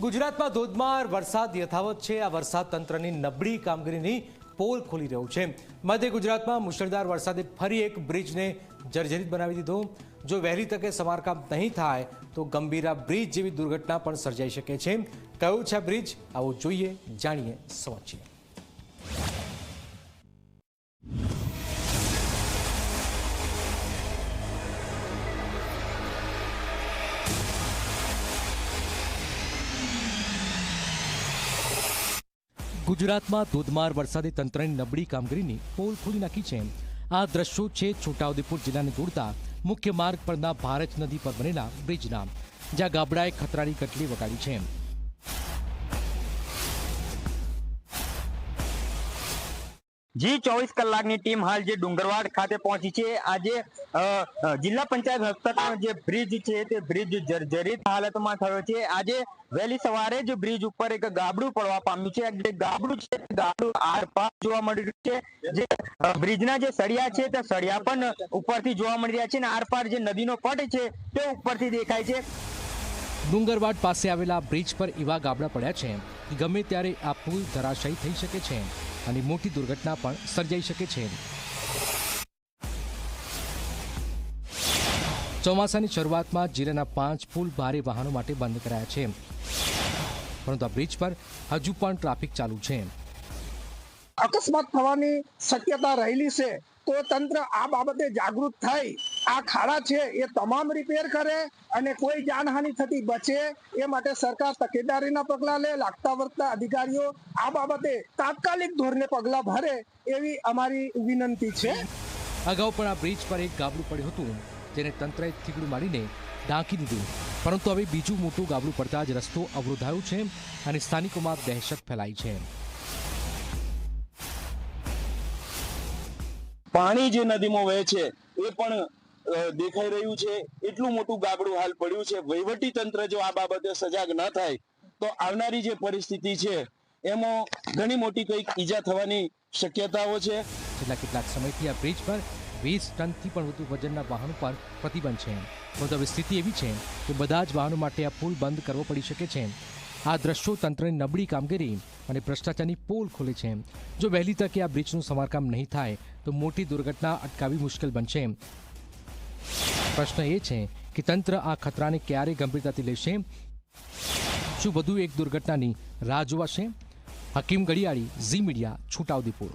ગુજરાતમાં ધોધમાર વરસાદ યથાવત છે. આ વરસાદ તંત્રની નબળી કામગીરીની પોલ ખોલી રહ્યું છે. મધ્ય ગુજરાતમાં મુશળધાર વરસાદે ફરી એક બ્રિજને જર્જરિત બનાવી દીધો. જો વહેલી તકે સમારકામ નહીં થાય, તો ગંભીરા બ્રિજ જેવી દુર્ઘટના પણ સર્જાઈ શકે છે. કયું છે બ્રિજ? આવું જોઈએ, જાણીએ, સમજીએ. ગુજરાતમાં ધોધમાર વરસાદે તંત્રની નબળી કામગીરીની પોલ ખોલી નાખી છે. આ દ્રશ્યો છે છોટાઉદેપુર જિલ્લાને જોડતા મુખ્ય માર્ગ પરના ભારત નદી પર બનેલા બ્રિજના, જ્યાં ગાબડાએ ખતરાની કટલી વગાડી છે. જી, ચોવીસ કલાકની ટીમ હાલ જે ડુંગરવાડ ખાતે પહોંચી છે. આજે જિલ્લા પંચાયત હસ્તકનો જે બ્રિજ છે તે બ્રિજ જર્જરિત હાલતમાં થયો છે. આજે વહેલી સવારે જ બ્રિજ ઉપર એક ગાબડું પડવા પામ્યું છે. જે ગાબડું છે ગાબડું આરપાર જોવા મળી રહ્યું છે. જે બ્રિજના જે સળિયા છે તે સળિયા પણ ઉપરથી જોવા મળી રહ્યા છે અને આરપાર જે નદીનો પટ છે તે ઉપરથી દેખાય છે. ડુંગરવાડ પાસે આવેલા બ્રિજ પર એવા ગાબડા પડ્યા છે ગમે ત્યારે આ પુલ ધરાશાયી થઈ શકે છે. અને મોટી દુર્ઘટના પણ સર્જાઈ શકે છે. ચોમાસાની શરૂઆતમાં જિલ્લાના પાંચ પુલ ભારે વાહનો માટે બંધ કરાયા છે. પરંતુ આ બ્રિજ પર હજુ પણ ટ્રાફિક ચાલુ છે. અકસ્માત થવાની શક્યતા રહેલી છે, તો તંત્ર આ બાબતે જાગૃત થઈ આ ખાડા છે એ તમામ રિપેર કરે અને કોઈ જાનહાનિ થતી બચે એ માટે સરકાર તકેદારીના પગલાં લે લાગતા વળગતા અધિકારીઓ આ બાબતે તાત્કાલિક ધોરણે પગલાં ભરે એવી અમારી વિનંતી છે. અગાઉ પણ આ બ્રિજ પર એક ગાબડું પડ્યું હતું જેને તંત્રએ થીગડું મારીને ઢાંકી દીધું. પરંતુ હવે બીજું મોટું ગાબડું પડતા જ રસ્તો અવરોધાયો છે અને સ્થાનિકોમાં દહેશત ફેલાઈ છે. પાણી જે નદીમાં વહે છે એ પણ દેખાઈ રહ્યું છે. એટલું મોટું ગાબડું હાલ પડ્યું છે. વહીવટી તંત્ર જો આ બાબતે સજાગ ન થાય, તો આવનારી જે પરિસ્થિતિ છે, એમાં ઘણી મોટી કંઈક ઈજા થવાની શક્યતાઓ છે. છેલ્લા કેટલાક સમયથી આ બ્રિજ પર વીસ ટનથી પણ વધુ વજનના વાહનો પર પ્રતિબંધ છે. પરંતુ હવે સ્થિતિ એવી છે કે બધા જ વાહનો માટે આ પુલ બંધ કરવો પડી શકે છે. આ દ્રશ્યો તંત્રની નબળી કામગીરી અને ભ્રષ્ટાચારની પોલ ખોલે છે. જો વહેલી તકે આ બ્રિજનું સમારકામ નહીં થાય, તો મોટી દુર્ઘટના અટકાવવી મુશ્કેલ બનશે. પ્રશ્ન એ છે કે તંત્ર આ ખતરાને ક્યારે ગંભીરતાથી લેશે? શું વધુ એક દુર્ઘટનાની રાહ જોવાશે? Hakim Gadiyali Zee media Chhotaudepur